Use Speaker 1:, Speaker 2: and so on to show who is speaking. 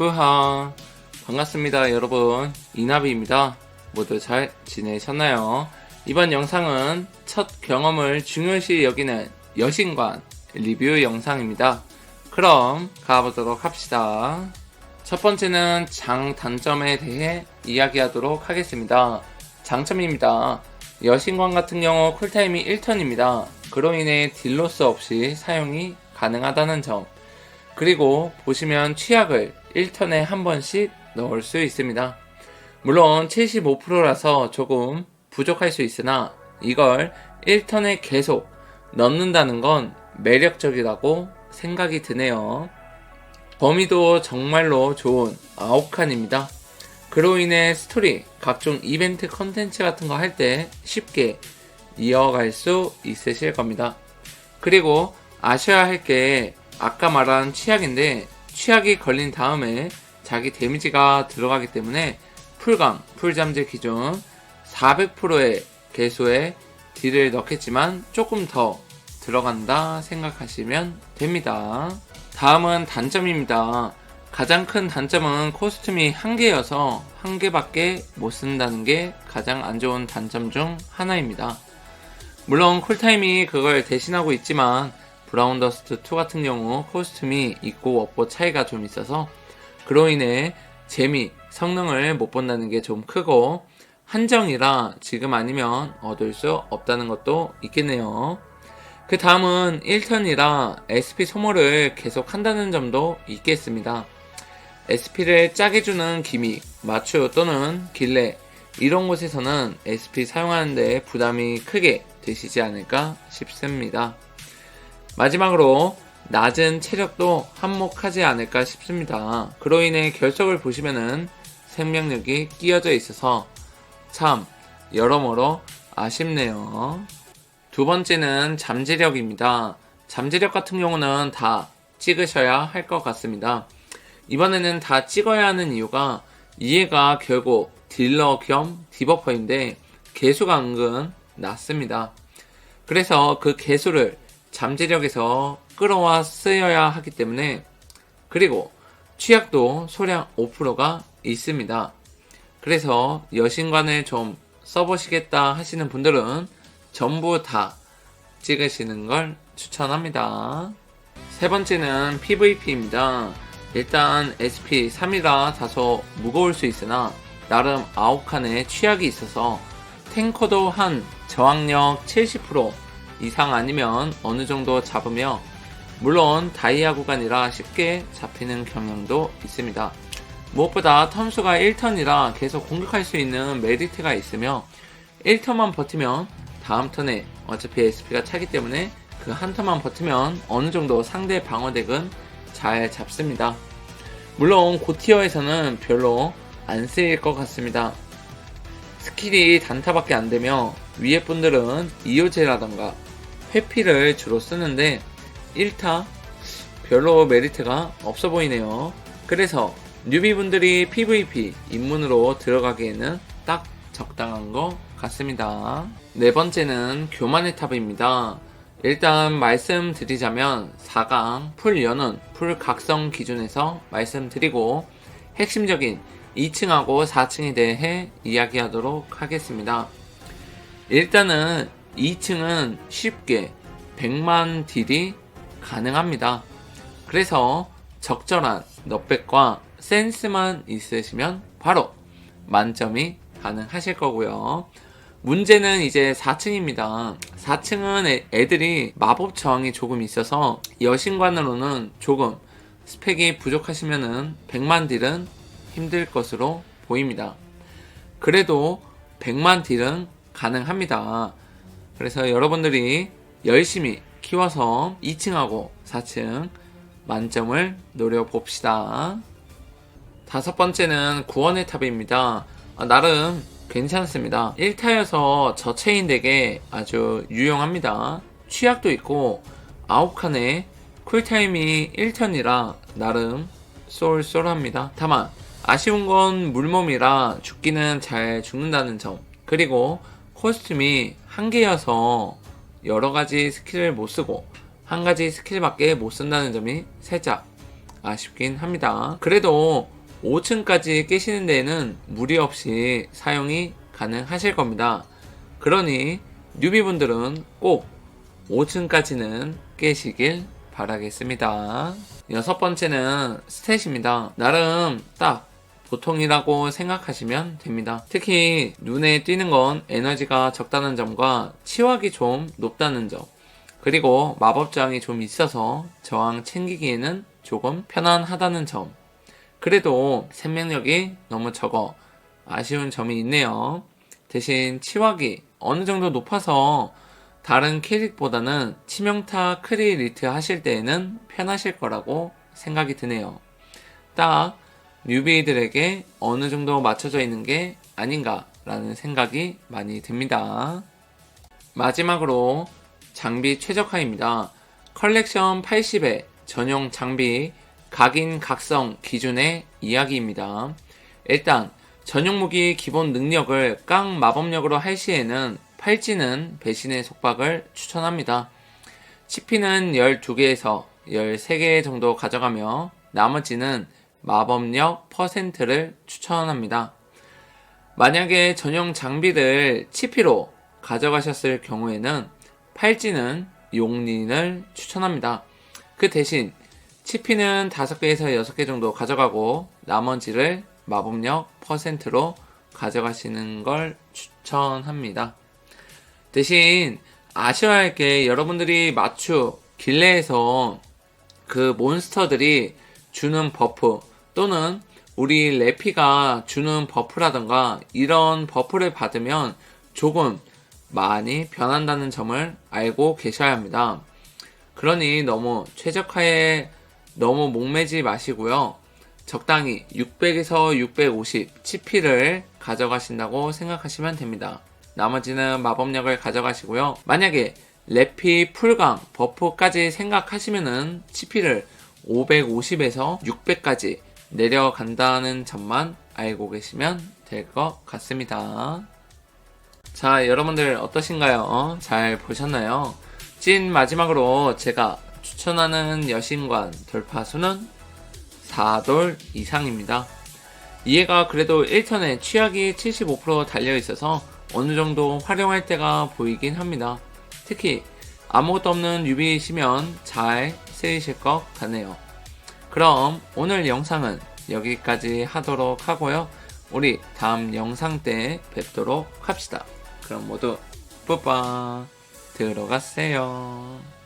Speaker 1: 후하. 반갑습니다 여러분. 이나비입니다. 모두 잘 지내셨나요? 이번 영상은 첫 경험을 중요시 여기는 여신관 리뷰 영상입니다. 그럼 가보도록 합시다. 첫 번째는 장 단점에 대해 이야기하도록 하겠습니다. 장점입니다. 여신관 같은 경우 쿨타임이 1턴입니다. 그로 인해 딜로스 없이 사용이 가능하다는 점. 그리고 보시면 취약을 1턴에 한 번씩 넣을 수 있습니다. 물론 75%라서 조금 부족할 수 있으나 이걸 1턴에 계속 넣는다는 건 매력적이라고 생각이 드네요. 범위도 정말로 좋은 9칸입니다. 그로 인해 스토리, 각종 이벤트 컨텐츠 같은 거 할 때 쉽게 이어갈 수 있으실 겁니다. 그리고 아셔야 할 게 아까 말한 취약인데 취약이 걸린 다음에 자기 데미지가 들어가기 때문에 풀강, 풀잠재 기준 400%의 개수에 딜을 넣겠지만 조금 더 들어간다 생각하시면 됩니다. 다음은 단점입니다. 가장 큰 단점은 코스튬이 한 개여서 한 개밖에 못 쓴다는 게 가장 안 좋은 단점 중 하나입니다. 물론 쿨타임이 그걸 대신하고 있지만 브라운 더스트 2 같은 경우 코스튬이 있고 없고 차이가 좀 있어서 그로 인해 재미, 성능을 못 본다는 게 좀 크고 한정이라 지금 아니면 얻을 수 없다는 것도 있겠네요. 그 다음은 1턴이라 SP 소모를 계속 한다는 점도 있겠습니다. SP를 짜게 주는 기믹, 마추 또는 길레 이런 곳에서는 SP 사용하는데 부담이 크게 되시지 않을까 싶습니다. 마지막으로 낮은 체력도 한몫하지 않을까 싶습니다. 그로 인해 결석을 보시면은 생명력이 끼어져 있어서 참 여러모로 아쉽네요. 두 번째는 잠재력입니다. 잠재력 같은 경우는 다 찍으셔야 할 것 같습니다. 이번에는 다 찍어야 하는 이유가 이해가 결국 딜러 겸 디버퍼인데 개수가 은근 낮습니다. 그래서 그 개수를 잠재력에서 끌어와 쓰여야 하기 때문에 그리고 취약도 소량 5%가 있습니다. 그래서 여신관을 좀 써보시겠다 하시는 분들은 전부 다 찍으시는 걸 추천합니다. 세 번째는 PVP입니다. 일단 SP 3이라 다소 무거울 수 있으나 나름 9칸의 취약이 있어서 탱커도 한 저항력 70% 이상 아니면 어느 정도 잡으며 물론 다이아 구간이라 쉽게 잡히는 경향도 있습니다. 무엇보다 턴수가 1턴이라 계속 공격할 수 있는 메리트가 있으며 1턴만 버티면 다음 턴에 어차피 SP가 차기 때문에 그 한 턴만 버티면 어느 정도 상대 방어덱은 잘 잡습니다. 물론 고티어에서는 별로 안 쓰일 것 같습니다. 스킬이 단타밖에 안 되며 위에 분들은 이오제라던가 회피를 주로 쓰는데 1타 별로 메리트가 없어 보이네요. 그래서 뉴비분들이 PVP 입문으로 들어가기에는 딱 적당한 것 같습니다. 네 번째는 교만의 탑입니다. 일단 말씀드리자면 4강 풀 연운, 풀 각성 기준에서 말씀드리고 핵심적인 2층하고 4층에 대해 이야기하도록 하겠습니다. 일단은 2층은 쉽게 100만 딜이 가능합니다. 그래서 적절한 넉백과 센스만 있으시면 바로 만점이 가능하실 거고요. 문제는 이제 4층입니다. 4층은 애들이 마법 저항이 조금 있어서 여신관으로는 조금 스펙이 부족하시면은 100만 딜은 힘들 것으로 보입니다. 그래도 100만 딜은 가능합니다. 그래서 여러분들이 열심히 키워서 2층하고 4층 만점을 노려봅시다. 다섯 번째는 구원의 탑입니다. 아, 나름 괜찮습니다. 1타여서 저체인 덱에 아주 유용합니다. 취약도 있고 9칸에 쿨타임이 1턴이라 나름 쏠쏠합니다. 다만 아쉬운 건 물몸이라 죽기는 잘 죽는다는 점 그리고 코스튬이 한 개여서 여러 가지 스킬을 못 쓰고 한 가지 스킬밖에 못 쓴다는 점이 살짝 아쉽긴 합니다. 그래도 5층까지 깨시는 데에는 무리 없이 사용이 가능하실 겁니다. 그러니 뉴비분들은 꼭 5층까지는 깨시길 바라겠습니다. 여섯 번째는 스탯입니다. 나름 딱 보통이라고 생각하시면 됩니다. 특히 눈에 띄는 건 에너지가 적다는 점과 치wak이 좀 높다는 점. 그리고 마법 저항이 좀 있어서 저항 챙기기에는 조금 편안하다는 점. 그래도 생명력이 너무 적어 아쉬운 점이 있네요. 대신 치wak이 어느 정도 높아서 다른 캐릭보다는 치명타 크리 리트 하실 때에는 편하실 거라고 생각이 드네요. 딱 뉴비들에게 어느 정도 맞춰져 있는 게 아닌가라는 생각이 많이 듭니다. 마지막으로 장비 최적화입니다. 컬렉션 80의 전용 장비 각인 각성 기준의 이야기입니다. 일단 전용 무기 기본 능력을 깡 마법력으로 할 시에는 팔찌는 배신의 속박을 추천합니다. 치피는 12개에서 13개 정도 가져가며 나머지는 마법력 퍼센트를 추천합니다. 만약에 전용 장비를 치피로 가져가셨을 경우에는 팔찌는 용린을 추천합니다. 그 대신 치피는 5개에서 6개 정도 가져가고 나머지를 마법력 퍼센트로 가져가시는 걸 추천합니다. 대신 아셔야 할게 여러분들이 맞추 길레에서 그 몬스터들이 주는 버프 또는 우리 레피가 주는 버프라던가 이런 버프를 받으면 조금 많이 변한다는 점을 알고 계셔야 합니다. 그러니 너무 최적화에 너무 목매지 마시고요. 적당히 600에서 650 치피를 가져가신다고 생각하시면 됩니다. 나머지는 마법력을 가져가시고요. 만약에 레피 풀강 버프까지 생각하시면은 치피를 550에서 600까지 내려간다는 점만 알고 계시면 될 것 같습니다. 자, 여러분들 어떠신가요? 잘 보셨나요? 찐 마지막으로 제가 추천하는 여신관 돌파수는 4돌 이상입니다. 이해가 그래도 1턴에 취약이 75% 달려 있어서 어느 정도 활용할 때가 보이긴 합니다. 특히 아무것도 없는 유비이시면 잘 쓰이실 것 같네요. 그럼 오늘 영상은 여기까지 하도록 하고요. 우리 다음 영상 때 뵙도록 합시다. 그럼 모두 뿌빠 들어가세요.